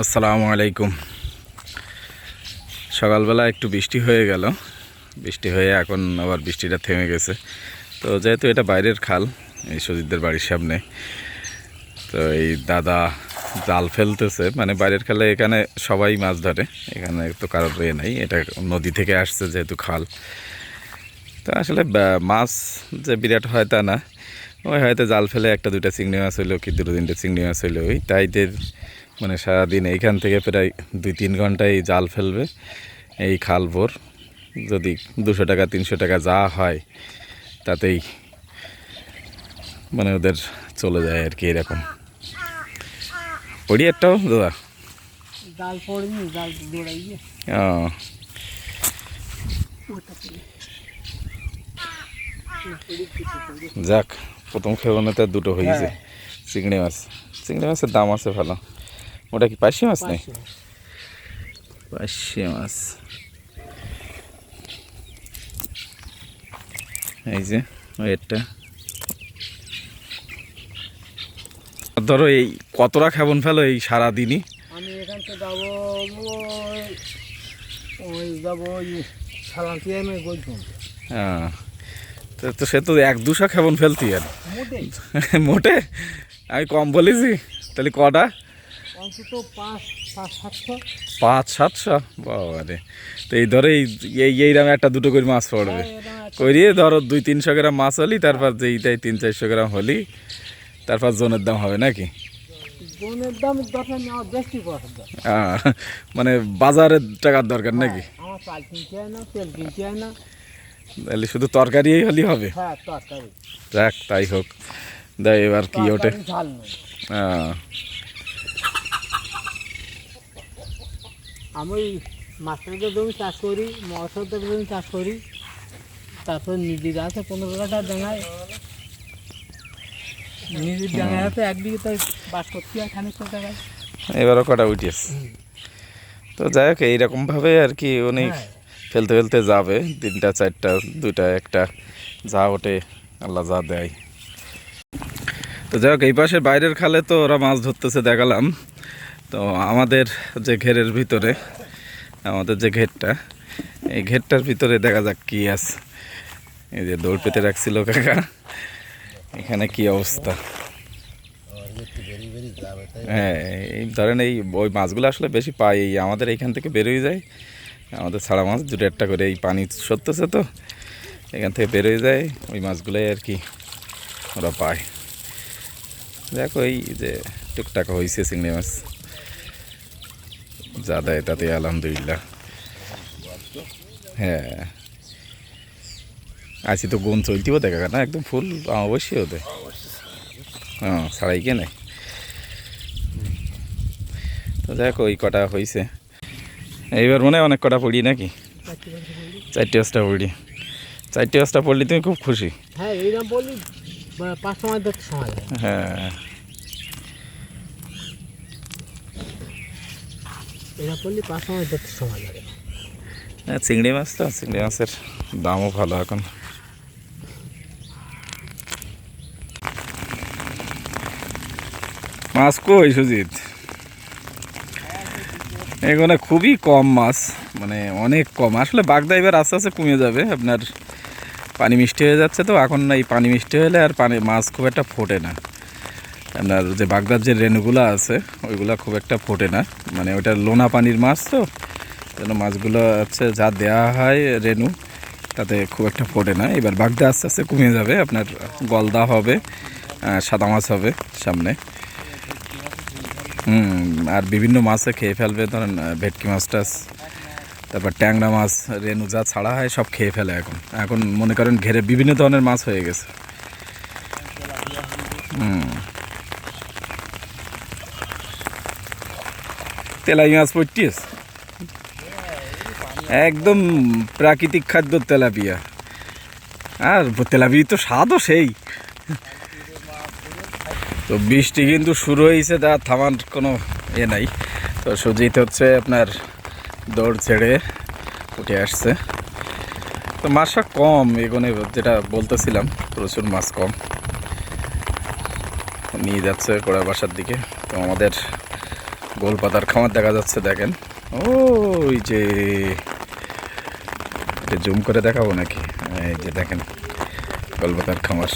আসসালামু আলাইকুম। সকালবেলা একটু বৃষ্টি হয়ে গেল। বৃষ্টি হয়ে এখন আবার বৃষ্টিটা থেমে গেছে। তো যেহেতু এটা বাইরের খাল, এই সজিদদের বাড়ির সামনে, তো এই দাদা জাল ফেলতেছে। মানে বাইরের খালে এখানে সবাই মাছ ধরে, এখানে তো কারোর ইয়ে নাই। এটা নদী থেকে আসছে যেহেতু খাল। তো আসলে মাছ যে বিরাট হয় তা না। ওই হয়তো জাল ফেলে একটা দুটা চিংড়ি মাছ হইল, কি দুটো তিনটে চিংড়ি মাছ হইল, ওই তাইদের মানে সারাদিন এইখান থেকে প্রায় দুই তিন ঘন্টায় জাল ফেলবে। এই খাল ভোর যদি দুশো টাকা তিনশো টাকা যা হয় তাতেই মানে ওদের চলে যায় আর কি এরকম। পড়ি একটাও দাদা? যাক প্রথম খেবনাতে দুটো হয়েছে। হ্যাঁ। চিংড়ি মাছ। চিংড়ি মাছের দাম আছে ভালো। ওটা কি পাশি মাছ নেই পাঁচশো। মাছ। এই যে ওইটা ধরো এই কতটা খেবন ফেলো এই সারাদিনই? আমি এখান থেকে যাব ওই যাব ওই আমি হ্যাঁ। তো সে তো এক দুশো খেবন ফেলতি আর। মোটে মোটে? আমি কম বলেছি। তাহলে কটা? অন্তত পাঁচ সাতশো। পাঁচ সাতশো? বাবা রে তো এই ধরো এই এই এইরকম একটা দুটো করে মাছ পড়বে। হ্যাঁ, করিয়ে ধরো দুই তিনশো গ্রাম মাছ হলি তারপর যে এইটাই তিন চারশো গ্রাম হলি তারপর জনের দাম হবে নাকি? দাম মানে বাজারের টাকার দরকার নাকি? হয় হয় তাহলে শুধু তরকারি হলি হবে? হ্যাঁ যাক তাই হোক। দেয় এবার কি ওঠে? তরকারি আমি মাছের জমি চাষ করি মশলাদের জমি চাষ করি। তারপর নিজের আছে পনেরো কাঠা ডাঙায়। নিজের ডাঙায় আছে এক বিঘে তাই বাস হয় খানিকটা টাকায় এবারও কটা উঠিয়েছে তো যাই হোক এইরকমভাবে আর কি উনি হ্যাঁ। ফেলতে ফেলতে যাবে। তিনটা চারটা দুইটা একটা যা ওঠে আল্লাহ যা দেয়। তো যাই হোক এই পাশে বাইরের খালে তো ওরা মাছ ধরতেছে দেখালাম। তো আমাদের যে ঘেরের ভিতরে, আমাদের যে ঘেরটা, এই ঘেরটার ভিতরে দেখা যাক কি আছে। এই যে দৌড় পেতে রাখছিল কাকা। এখানে কি অবস্থা? হ্যাঁ এই ধরেন এই ওই মাছগুলো আসলে বেশি পাই, এই আমাদের এইখান থেকে বেরোয় যায়। আমাদের ছাড়া মাছ দুটো একটা করে এই পানি সরতেছে তো, এখান থেকে বেরোয় যায়, ওই মাছগুলোই আর কি ওরা পায়। দেখো এই যে টুকটাক হয়েছে চিংড়ি মাছ। যা দেয় তাতে আলহামদুলিল্লাহ। হ্যাঁ। আছি তো গুণ চলতিও দেখা না? একদম ফুল অবশ্যই ওদের হ্যাঁ ছাড়াই কেনে তো দেখো ওই কটা হয়েছে এইবার মনে হয় অনেক কটা পড়ি নাকি? চারটে পাঁচটা পড়ি। চারটে পাঁচটা পড়লি তুমি খুব খুশি। হ্যাঁ এইরকম বললি সময় হ্যাঁ। বললি পাঁচ সময় ধরতে সময় লাগে। হ্যাঁ, চিংড়ি মাছ তো চিংড়ি মাছের দামও ভালো এখন। মাছ কই সুজিত? এখানে খুবই কম মাছ মানে অনেক কম। আসলে বাগদা এবার আস্তে আস্তে কমে যাবে আপনার পানি মিষ্টি হয়ে যাচ্ছে তো এখন এই পানি মিষ্টি হলে আর পানি মাছ খুব একটা ফোটে না। আপনার যে বাগদার যে রেনুগুলো আছে, ওইগুলো খুব একটা ফোটে না। মানে ওটা লোনা পানির মাছ তো, যেন মাছগুলো হচ্ছে যা দেওয়া হয় রেনু তাতে খুব একটা ফোটে না। এবার বাগদা আস্তে আস্তে কমে যাবে, আপনার গলদা হবে সাদা মাছ হবে সামনে। হুম, আর বিভিন্ন মাছে খেয়ে ফেলবে, ধরেন ভেটকি মাছ টাছ, তারপর ট্যাংরা মাছ রেনু যা ছাড়া হয় সব খেয়ে ফেলে এখন। এখন মনে করেন ঘেরে বিভিন্ন ধরনের মাছ হয়ে গেছে। হুম। তেলাই মাছ পড়তিস একদম প্রাকৃতিক খাদ্য তেলাপিয়া। আর তেলাপির তো স্বাদও সেই। তো বৃষ্টি কিন্তু শুরু হয়েছে, তা থামার কোনো এ নাই। তো সুজিত হচ্ছে আপনার দৌড় ছেড়ে উঠে আসছে। তো মাছটা কম, এগোনে যেটা বলতেছিলাম, প্রচুর মাছ কম। নিয়ে যাচ্ছে কোড়া বাসার দিকে। তো আমাদের গোলপাতার খামার দেখা যাচ্ছে, দেখেন। ওই যে জুম করে দেখাবো নাকি? এই যে দেখেন গোল পাতার খামার।